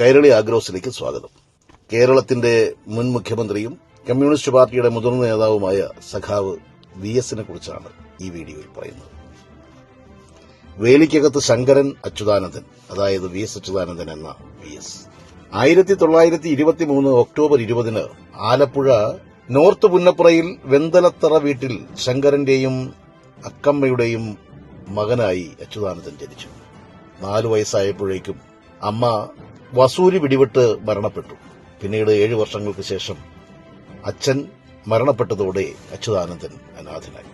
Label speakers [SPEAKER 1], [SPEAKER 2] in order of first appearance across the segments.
[SPEAKER 1] കൈരളി ആഗ്രോസിലേക്ക് സ്വാഗതം. കേരളത്തിന്റെ മുൻ മുഖ്യമന്ത്രിയും കമ്മ്യൂണിസ്റ്റ് പാർട്ടിയുടെ മുതിർന്ന നേതാവുമായ സഖാവ് വി എസിനെ കുറിച്ചാണ് ഈ വീഡിയോയിൽ പറയുന്നത്. വേലിക്കകത്ത് ശങ്കരൻ അച്യുതാനന്ദൻ അതായത് വി എസ് അച്യുതാനന്ദൻ എന്ന വി എസ്. ആയിരത്തി തൊള്ളായിരത്തി ഇരുപത്തിമൂന്ന് ഒക്ടോബർ ഇരുപതിന് ആലപ്പുഴ നോർത്ത് പുന്നപ്പുറയിൽ വെന്തലത്തറ വീട്ടിൽ ശങ്കരന്റെയും അക്കമ്മയുടെയും മകനായി അച്യുതാനന്ദൻ ജനിച്ചു. നാലു വയസ്സായപ്പോഴേക്കും അമ്മ വസൂരി പിടിവിട്ട് മരണപ്പെട്ടു. പിന്നീട് ഏഴു വർഷങ്ങൾക്ക് ശേഷം അച്ഛൻ മരണപ്പെട്ടതോടെ അച്യുതാനന്ദൻ അനാഥനായി.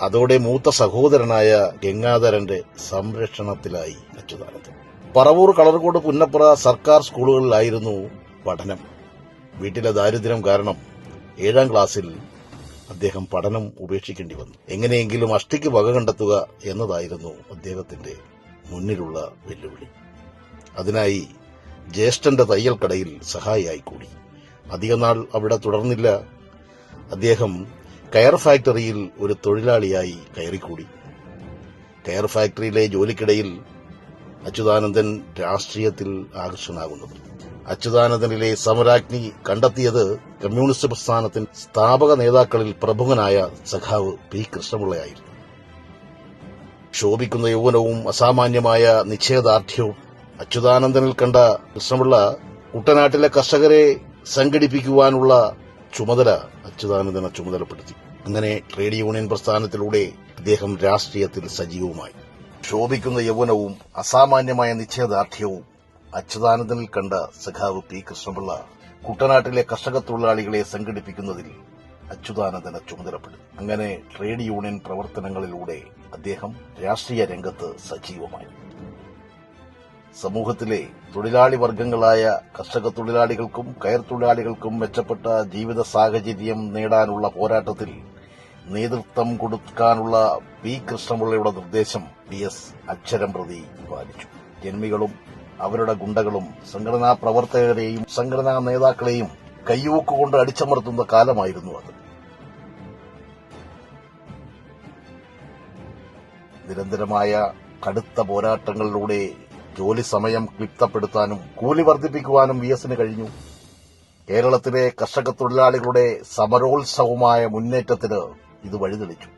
[SPEAKER 1] അതോടെ മൂത്ത സഹോദരനായ ഗംഗാധരന്റെ സംരക്ഷണത്തിലായി അച്യുതാനന്ദൻ. പറവൂർ കളർകോട് പുന്നപ്പുറ സർക്കാർ സ്കൂളുകളിലായിരുന്നു പഠനം. വീട്ടിലെ ദാരിദ്ര്യം കാരണം ഏഴാം ക്ലാസ്സിൽ അദ്ദേഹം പഠനം ഉപേക്ഷിക്കേണ്ടി വന്നു. എങ്ങനെയെങ്കിലും അഷ്ടിക്ക് വക കണ്ടെത്തുക എന്നതായിരുന്നു അദ്ദേഹത്തിന്റെ മുന്നിലുള്ള വെല്ലുവിളി. അതിനായി ജ്യേഷ്ഠന്റെ തയ്യൽക്കടയിൽ സഹായിയായി കൂടി അധികനാൾ അവിടെ തുടർന്നില്ല. അദ്ദേഹം കയർ ഫാക്ടറിയിൽ ഒരു തൊഴിലാളിയായി കയറിക്കൂടി. കയർ ഫാക്ടറിയിലെ ജോലിക്കിടയിൽ അച്യുതാനന്ദൻ രാഷ്ട്രീയത്തിൽ ആകർഷനാകുന്നത്. അച്യുതാനന്ദനിലെ സമരാഗ്നി കണ്ടെത്തിയത് കമ്മ്യൂണിസ്റ്റ് പ്രസ്ഥാനത്തിന് സ്ഥാപക നേതാക്കളിൽ പ്രമുഖനായ സഖാവ് പി കൃഷ്ണപിള്ളയായിരുന്നു. ശോഭിക്കുന്ന യൗവനവും അസാമാന്യമായ നിശ്ചയദാർഢ്യവും അച്യുതാനന്ദനിൽ കണ്ട കൃഷ്ണപിള്ള കുട്ടനാട്ടിലെ കർഷകരെ സംഘടിപ്പിക്കുവാനുള്ള ചുമതല അച്യുതാനന്ദനെ ചുമതലപ്പെടുത്തി. അങ്ങനെ ട്രേഡ് യൂണിയൻ പ്രസ്ഥാനത്തിലൂടെ അദ്ദേഹം രാഷ്ട്രീയത്തിൽ സജീവമായി ശോഭിക്കുന്ന യൗവനവും അസാമാന്യമായ നിശ്ചയദാർഢ്യവും അച്യുതാനന്ദനിൽ കണ്ട സഖാവ് പി കൃഷ്ണപിള്ള കുട്ടനാട്ടിലെ കർഷക തൊഴിലാളികളെ സംഘടിപ്പിക്കുന്നതിൽ അച്യുതാനന്ദനെ ചുമതലപ്പെടുത്തി. അങ്ങനെ ട്രേഡ് യൂണിയൻ പ്രവർത്തനങ്ങളിലൂടെ അദ്ദേഹം രാഷ്ട്രീയ രംഗത്ത് സജീവമായി. സമൂഹത്തിലെ തൊഴിലാളി വർഗങ്ങളായ കർഷക തൊഴിലാളികൾക്കും കയർ തൊഴിലാളികൾക്കും മെച്ചപ്പെട്ട ജീവിത സാഹചര്യം നേടാനുള്ള പോരാട്ടത്തിൽ നേതൃത്വം കൊടുക്കാനുള്ള പി കൃഷ്ണപിള്ളയുടെ നിർദ്ദേശം പി എസ്. അക്ഷരം പ്രതി പാലിച്ചു. ജന്മികളും അവരുടെ ഗുണ്ടകളും സംഘടനാ പ്രവർത്തകരെയും സംഘടനാ നേതാക്കളെയും കൈയോക്കുകൊണ്ട് അടിച്ചമർത്തുന്ന കാലമായിരുന്നു അത്. നിരന്തരമായ കടുത്ത പോരാട്ടങ്ങളിലൂടെ ജോലി സമയം ക്ലിപ്തപ്പെടുത്താനും കൂലി വർദ്ധിപ്പിക്കുവാനും വി എസിന് കഴിഞ്ഞു. കേരളത്തിലെ കർഷക തൊഴിലാളികളുടെ സമരോത്സവമായ മുന്നേറ്റത്തിന് ഇത് വഴിതെളിച്ചു.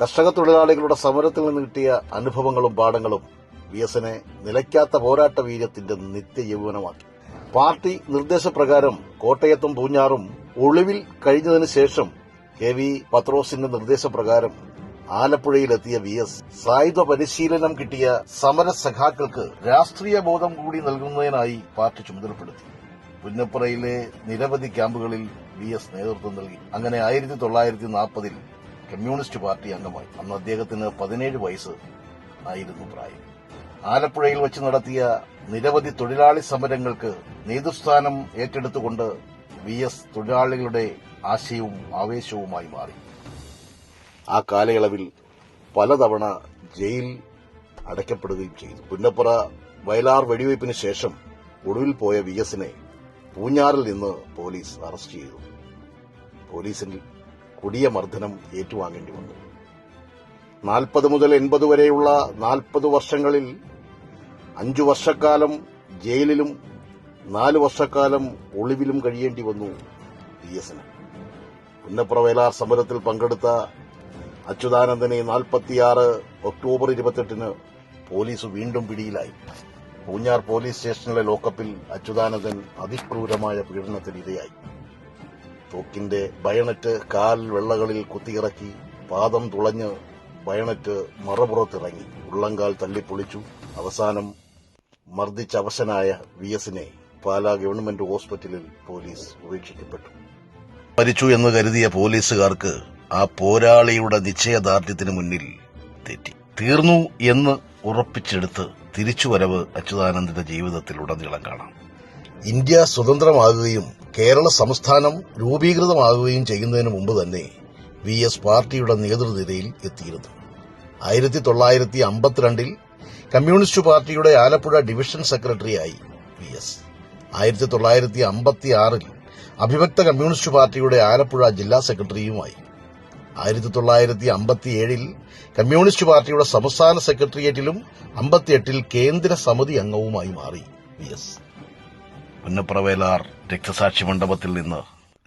[SPEAKER 1] കർഷക തൊഴിലാളികളുടെ സമരത്തിൽ നിന്ന് കിട്ടിയ അനുഭവങ്ങളും പാഠങ്ങളും വി എസിനെ നിലയ്ക്കാത്ത പോരാട്ട വീര്യത്തിന്റെ നിത്യയൗവനമാക്കി. പാർട്ടി നിർദ്ദേശപ്രകാരം കോട്ടയത്തും പൂഞ്ഞാറും ഒളിവിൽ കഴിഞ്ഞതിനു ശേഷം കെ വി പത്രോസിന്റെ നിർദ്ദേശപ്രകാരം ആലപ്പുഴയിലെത്തിയ വി എസ്. സായുധ പരിശീലനം കിട്ടിയ സമര സഖാക്കൾക്ക് രാഷ്ട്രീയ ബോധം കൂടി നൽകുന്നതിനായി പാർട്ടി ചുമതലപ്പെടുത്തി. പുന്നപ്പുറയിലെ നിരവധി ക്യാമ്പുകളിൽ വി എസ് നേതൃത്വം നൽകി. അങ്ങനെ ആയിരത്തി തൊള്ളായിരത്തി നാൽപ്പതിൽ കമ്മ്യൂണിസ്റ്റ് പാർട്ടി അംഗമായി. അന്ന് അദ്ദേഹത്തിന് പതിനേഴ് വയസ്സ് ആയിരുന്നു പ്രായം. ആലപ്പുഴയിൽ വെച്ച് നടത്തിയ നിരവധി തൊഴിലാളി സമരങ്ങൾക്ക് നേതൃസ്ഥാനം ഏറ്റെടുത്തുകൊണ്ട് വി എസ് തൊഴിലാളികളുടെ ആശയവും ആവേശവുമായി മാറി. ആ കാലയളവിൽ പലതവണ ജയിൽ അടയ്ക്കപ്പെടുകയും ചെയ്തു. പുന്നപ്പുറ വയലാർ വെടിവയ്പ്പിന് ശേഷം ഒടുവിൽ പോയ വി എസിനെ പൂഞ്ഞാറിൽ നിന്ന് പോലീസ് അറസ്റ്റ് ചെയ്തു. പോലീസിൽ കൊടിയ മർദ്ദനം ഏറ്റുവാങ്ങേണ്ടി വന്നു. നാൽപ്പത് മുതൽ എൺപത് വരെയുള്ള നാൽപ്പത് വർഷങ്ങളിൽ അഞ്ചു വർഷക്കാലം ജയിലിലും നാല് വർഷക്കാലം ഒളിവിലും കഴിയേണ്ടി വന്നു വി എസിന്. പുന്നപ്പുറ വയലാർ സമരത്തിൽ പങ്കെടുത്ത അച്യുതാനന്ദനെ നാൽപ്പത്തിയാറ് ഒക്ടോബർ ഇരുപത്തെട്ടിന് പോലീസ് വീണ്ടും പിടിയിലായി. പൂഞ്ഞാർ പോലീസ് സ്റ്റേഷനിലെ ലോക്കപ്പിൽ അച്യുതാനന്ദൻ അതിക്രൂരമായ പീഡനത്തിന് ഇരയായി തോക്കിന്റെ ബയണറ്റ് കാൽ വെള്ളകളിൽ കുത്തിയിറക്കി പാദം തുളഞ്ഞ് ബയണറ്റ് മറപുറത്തിറങ്ങി. ഉള്ളങ്കാൽ തള്ളിപ്പൊളിച്ചു. അവസാനം മർദ്ദിച്ച അവശനായ വി എസിനെ പാലാ ഗവൺമെന്റ് ഹോസ്പിറ്റലിൽ പോലീസ് ഉപേക്ഷിക്കപ്പെട്ടു. മരിച്ചു എന്ന് കരുതിയ പോലീസുകാർക്ക് ആ പോരാളിയുടെ നിശ്ചയദാർഢ്യത്തിന് മുന്നിൽ തെറ്റി. തീർന്നു എന്ന് ഉറപ്പിച്ചെടുത്ത് തിരിച്ചുവരവ് അച്യുതാനന്ദന്റെ ജീവിതത്തിൽ ഉടനീളം കാണാം. ഇന്ത്യ സ്വതന്ത്രമാകുകയും കേരള സംസ്ഥാനം രൂപീകൃതമാകുകയും ചെയ്യുന്നതിന് മുമ്പ് തന്നെ വി എസ് പാർട്ടിയുടെ നേതൃനിരയിൽ എത്തിയിരുന്നു. ആയിരത്തി തൊള്ളായിരത്തി അമ്പത്തിരണ്ടിൽ കമ്മ്യൂണിസ്റ്റ് പാർട്ടിയുടെ ആലപ്പുഴ ഡിവിഷൻ സെക്രട്ടറിയായി വി എസ്. ആയിരത്തി തൊള്ളായിരത്തി അമ്പത്തി ആറിൽ അഭിഭക്ത കമ്മ്യൂണിസ്റ്റ് പാർട്ടിയുടെ ആലപ്പുഴ ജില്ലാ സെക്രട്ടറിയുമായി ആയിരത്തി തൊള്ളായിരത്തി അമ്പത്തി ഏഴിൽ കമ്മ്യൂണിസ്റ്റ് പാർട്ടിയുടെ സംസ്ഥാന സെക്രട്ടേറിയറ്റിലും അമ്പത്തിയെട്ടിൽ കേന്ദ്ര സമിതി അംഗവുമായി മാറി വി എസ്. പുന്നപ്രവേലാർ രക്തസാക്ഷി മണ്ഡപത്തിൽ നിന്ന്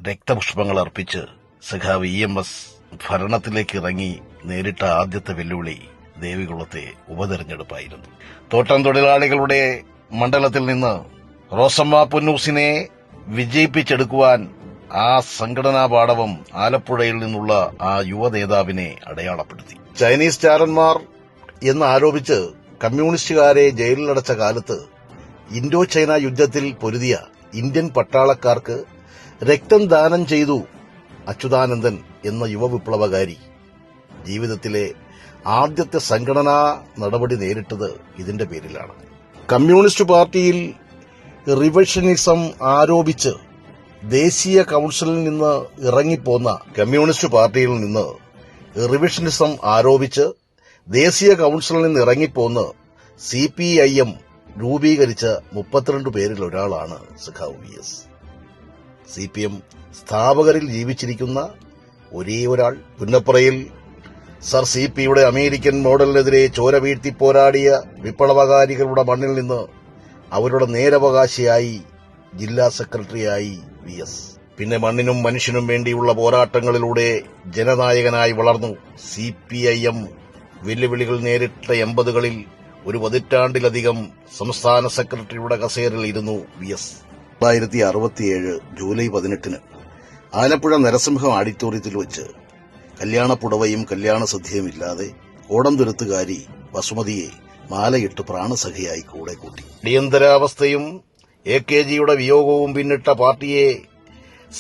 [SPEAKER 1] രക്തപുഷ്പങ്ങൾ അർപ്പിച്ച് സഖാവ് ഇ എം എസ് ഭരണത്തിലേക്ക് ഇറങ്ങി നേരിട്ട ആദ്യത്തെ വെല്ലുവിളി ദേവികുളത്തെ ഉപതെരഞ്ഞെടുപ്പായിരുന്നു. തോട്ടം തൊഴിലാളികളുടെ മണ്ഡലത്തിൽ നിന്ന് റോസമ്മ പുന്നൂസിനെ വിജയിപ്പിച്ചെടുക്കുവാൻ ആ സംഘടനാ പാടവം ആലപ്പുഴയിൽ നിന്നുള്ള ആ യുവ നേതാവിനെ അടയാളപ്പെടുത്തി. ചൈനീസ് ചാരന്മാർ എന്ന് ആരോപിച്ച് കമ്മ്യൂണിസ്റ്റുകാരെ ജയിലിലടച്ച കാലത്ത് ഇൻഡോ ചൈന യുദ്ധത്തിൽ പൊരുതിയ ഇന്ത്യൻ പട്ടാളക്കാർക്ക് രക്തം ദാനം ചെയ്തു അച്യുതാനന്ദൻ എന്ന യുവവിപ്ലവകാരി. ജീവിതത്തിലെ ആദ്യത്തെ സംഘടനാ നടപടി നേരിട്ടത് ഇതിന്റെ പേരിലാണ്. കമ്മ്യൂണിസ്റ്റ് പാർട്ടിയിൽ റിവഷനിസം ആരോപിച്ച് ദേശീയ കൌൺസിലിൽ നിന്ന് ഇറങ്ങിപ്പോന്ന കമ്മ്യൂണിസ്റ്റ് പാർട്ടിയിൽ നിന്ന് റിവിഷനിസം ആരോപിച്ച് ദേശീയ കൌൺസിലിൽ നിന്ന് ഇറങ്ങിപ്പോന്ന് സി പി ഐ എം രൂപീകരിച്ച മുപ്പത്തിരണ്ട് പേരിൽ ഒരാളാണ് സഖാവ് V S. C P M സ്ഥാപകരിൽ ജീവിച്ചിരിക്കുന്ന ഒരേ ഒരാൾ. പുന്നപ്പുറയിൽ സർ സി പിയുടെ അമേരിക്കൻ മോഡലിനെതിരെ ചോര വീഴ്ത്തി പോരാടിയ വിപ്ലവകാരികളുടെ മണ്ണിൽ നിന്ന് അവരുടെ നേരവകാശിയായി ജില്ലാ സെക്രട്ടറിയായി വി എസ് പിന്നെ മണ്ണിനും മനുഷ്യനും വേണ്ടിയുള്ള പോരാട്ടങ്ങളിലൂടെ ജനനായകനായി വളർന്നു. സി പി ഐ എം വെല്ലുവിളികൾ നേരിട്ട എൺപതുകളിൽ ഒരു പതിറ്റാണ്ടിലധികം സംസ്ഥാന സെക്രട്ടറിയുടെ കസേരയിൽ ഇരുന്നു വി എസ്. തൊള്ളായിരത്തി അറുപത്തിയേഴ് ജൂലൈ പതിനെട്ടിന് ആലപ്പുഴ നരസിംഹം ആഡിറ്റോറിയത്തിൽ വെച്ച് കല്യാണപ്പുടവയും കല്യാണ സദ്യയും ഇല്ലാതെ ഓടംതുരുത്തുകാരി വസുമതിയെ മാലയിട്ട് പ്രാണസഖിയായി കൂടെ കൂട്ടി. അടിയന്തരാവസ്ഥയും എ കെ ജിയുടെ വിയോഗവും പിന്നിട്ട പാർട്ടിയെ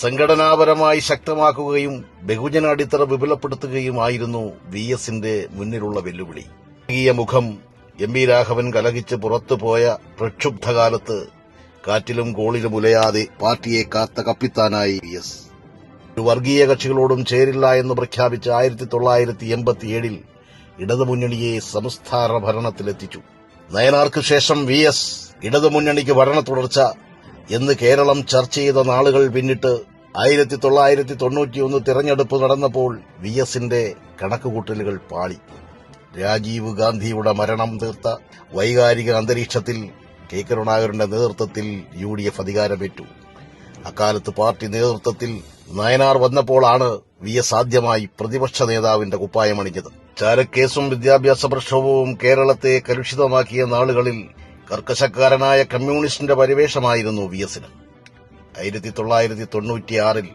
[SPEAKER 1] സംഘടനാപരമായി ശക്തമാക്കുകയും ബഹുജന അടിത്തറ വിപുലപ്പെടുത്തുകയുമായിരുന്നു വി എസിന്റെ മുന്നിലുള്ള വെല്ലുവിളി. ഈ മുഖം എം വി രാഘവൻ കലഹിച്ച് പുറത്തുപോയ പ്രക്ഷുബ്ധകാലത്ത് കാറ്റിലും കോളിലും ഉലയാതെ പാർട്ടിയെ കാത്ത കപ്പിത്താനായി വി എസ്. ഒരു വർഗീയ കക്ഷികളോടും ചേരില്ല എന്ന് പ്രഖ്യാപിച്ച ആയിരത്തി തൊള്ളായിരത്തി എൺപത്തിയേഴിൽ ഇടതുമുന്നണിയെ സംസ്ഥാന ഭരണത്തിലെത്തിച്ചു. നയനാർക്ക് ശേഷം വി എസ്. ഇടതുമുന്നണിക്ക് ഭരണ തുടർച്ച എന്ന് കേരളം ചർച്ച ചെയ്ത നാളുകൾ പിന്നിട്ട് ആയിരത്തി തൊള്ളായിരത്തി തൊണ്ണൂറ്റിയൊന്ന് തിരഞ്ഞെടുപ്പ് നടന്നപ്പോൾ വി എസിന്റെ കണക്കുകൂട്ടലുകൾ പാളി. രാജീവ് ഗാന്ധിയുടെ മരണം തീർത്ത വൈകാരിക അന്തരീക്ഷത്തിൽ കെ കരുണാകരന്റെ നേതൃത്വത്തിൽ യു ഡി എഫ് അധികാരമേറ്റു. അക്കാലത്ത് പാർട്ടി നേതൃത്വത്തിൽ നയനാർ വന്നപ്പോഴാണ് വി എസ് ആദ്യമായി പ്രതിപക്ഷ നേതാവിന്റെ കുപ്പായമണിഞ്ഞത് ചാരക്കേസും വിദ്യാഭ്യാസ പ്രക്ഷോഭവും കേരളത്തെ കലുഷിതമാക്കിയ നാളുകളിൽ കർക്കശക്കാരനായ കമ്മ്യൂണിസ്റ്റിന്റെ പരിവേഷമായിരുന്നു വി എസിന് ആയിരത്തി തൊള്ളായിരത്തി തൊണ്ണൂറ്റിയാറിൽ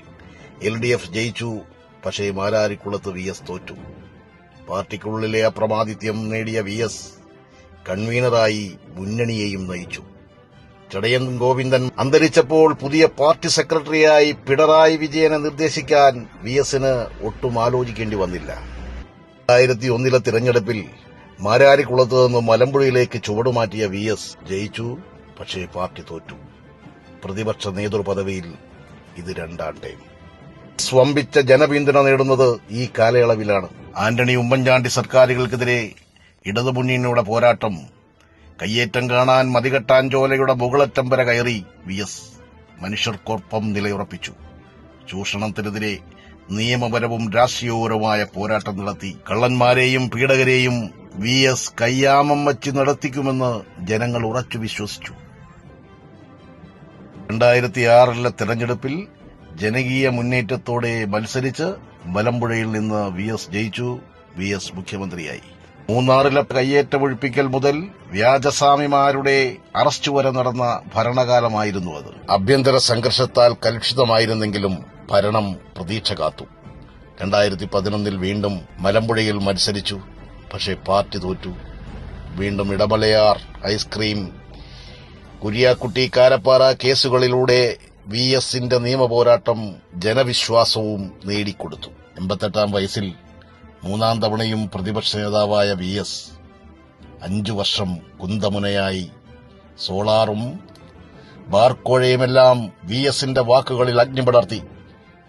[SPEAKER 1] എൽ ഡി എഫ് ജയിച്ചു പക്ഷേ മാരാരിക്കുളത്ത് വി എസ് തോറ്റു. പാർട്ടിക്കുള്ളിലെ അപ്രമാദിത്യം നേടിയ വി എസ് കൺവീനറായി മുന്നണിയെയും നയിച്ചു. ചടയൻ ഗോവിന്ദൻ അന്തരിച്ചപ്പോൾ പുതിയ പാർട്ടി സെക്രട്ടറിയായി പിണറായി വിജയനെ നിർദ്ദേശിക്കാൻ വി എസിന് ഒട്ടും ആലോചിക്കേണ്ടി വന്നില്ല. രണ്ടായിരത്തി ഒന്നിലെ തിരഞ്ഞെടുപ്പിൽ മാരാരിക്കുളത്ത് നിന്ന് മലമ്പുഴയിലേക്ക് ചുവടുമാറ്റിയ വി എസ് ജയിച്ചു പക്ഷേ പാർട്ടി തോറ്റു. പ്രതിപക്ഷ നേതൃപദവിയിൽ ഇത് രണ്ടാം ടൈം. സ്വമ്പിച്ച ജനപിന്തുണ നേടുന്നത് ഈ കാലയളവിലാണ്. ആന്റണി ഉമ്മൻചാണ്ടി സർക്കാരുകൾക്കെതിരെ ഇടതുമുന്നണിയുടെ പോരാട്ടം. കയ്യേറ്റം കാണാൻ മതികെട്ടാൻ ചോലയുടെ മുകളറ്റം വരെ കയറി വി എസ് മനുഷ്യർക്കൊപ്പം നിലയുറപ്പിച്ചു. ചൂഷണത്തിനെതിരെ നിയമപരവും രാഷ്ട്രീയപരവുമായ പോരാട്ടം നടത്തി കള്ളന്മാരെയും പീഡകരെയും വി എസ് കയ്യാമം വച്ച് നടത്തിക്കുമെന്ന് ജനങ്ങൾ ഉറച്ചു വിശ്വസിച്ചു. രണ്ടായിരത്തി ആറിലെ തെരഞ്ഞെടുപ്പിൽ ജനകീയ മുന്നേറ്റത്തോടെ മത്സരിച്ച് മലമ്പുഴയിൽ നിന്ന് വി എസ് ജയിച്ചു വി എസ് മുഖ്യമന്ത്രിയായി. മൂന്നാറിലെ കയ്യേറ്റമൊഴിപ്പിക്കൽ മുതൽ വ്യാജസ്വാമിമാരുടെ അറസ്റ്റ് വരെ നടന്ന ഭരണകാലമായിരുന്നു അത്. ആഭ്യന്തര സംഘർഷത്താൽ കലുഷിതമായിരുന്നെങ്കിലും ഭരണം പ്രതീക്ഷ കാത്തു. രണ്ടായിരത്തി പതിനൊന്നിൽ വീണ്ടും മലമ്പുഴയിൽ മത്സരിച്ചു. പക്ഷേ പാർട്ടി തോറ്റു. വീണ്ടും ഇടമലയാർ ഐസ്ക്രീം കുര്യാക്കുട്ടി കാരപ്പാറ കേസുകളിലൂടെ വി എസിന്റെ നിയമപോരാട്ടം ജനവിശ്വാസവും നേടിക്കൊടുത്തു. എൺപത്തെട്ടാം വയസ്സിൽ മൂന്നാം തവണയും പ്രതിപക്ഷ നേതാവായ വി എസ് അഞ്ചു വർഷം കുന്തമുനയായി. സോളാറും ബാർക്കോഴയുമെല്ലാം വി എസിന്റെ വാക്കുകളിൽ അഗ്നിപടർത്തി.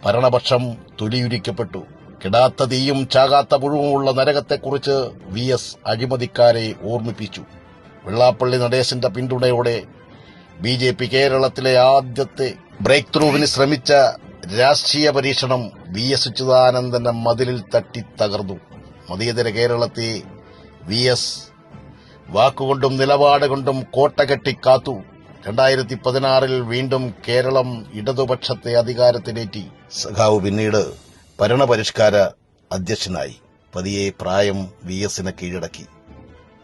[SPEAKER 1] ഭരണപക്ഷം തൊലിയുരിക്കപ്പെട്ടു കിടാത്ത തീയും ചാകാത്ത പുഴുവുമുള്ള നരകത്തെക്കുറിച്ച് വി എസ് അഴിമതിക്കാരെ ഓർമ്മിപ്പിച്ചു. വെള്ളാപ്പള്ളി നടേശന്റെ പിന്തുണയോടെ ബി ജെ പി കേരളത്തിലെ ആദ്യത്തെ ബ്രേക്ക് ത്രൂവിന് ശ്രമിച്ച രാഷ്ട്രീയ പരീക്ഷണം വി എസ് അച്യുതാനന്ദന്റെ മതിലിൽ തട്ടി തകർന്നു. മതേതര കേരളത്തെ വി എസ് വാക്കുകൊണ്ടും നിലപാട് കൊണ്ടും കോട്ട കെട്ടി കാത്തു. രണ്ടായിരത്തി പതിനാറിൽ വീണ്ടും കേരളം ഇടതുപക്ഷത്തെ അധികാരത്തിലേറ്റി. സഖാവ് പിന്നീട് ഭരണപരിഷ്കാര അധ്യക്ഷനായി. പതിയെ പ്രായം വി എസിനെ കീഴടക്കി.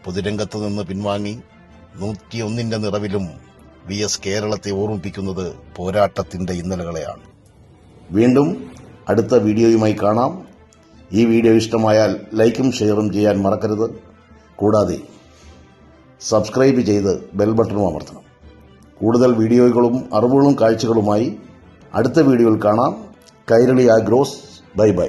[SPEAKER 1] പൊതുരംഗത്ത് നിന്ന് പിൻവാങ്ങി. നൂറ്റിയൊന്നിന്റെ നിറവിലും വി എസ് കേരളത്തെ ഓർമ്മിപ്പിക്കുന്നത് പോരാട്ടത്തിന്റെ ഇന്നലകളെയാണ്. വീണ്ടും അടുത്ത വീഡിയോയുമായി കാണാം. ഈ വീഡിയോ ഇഷ്ടമായാൽ ലൈക്കും ഷെയറും ചെയ്യാൻ മറക്കരുത്. കൂടാതെ സബ്സ്ക്രൈബ് ചെയ്ത് ബെൽ ബട്ടണും അമർത്തണം. കൂടുതൽ വീഡിയോകളും അറിവുകളും കാഴ്ചകളുമായി അടുത്ത വീഡിയോയിൽ കാണാം. Kairali Agros bye bye.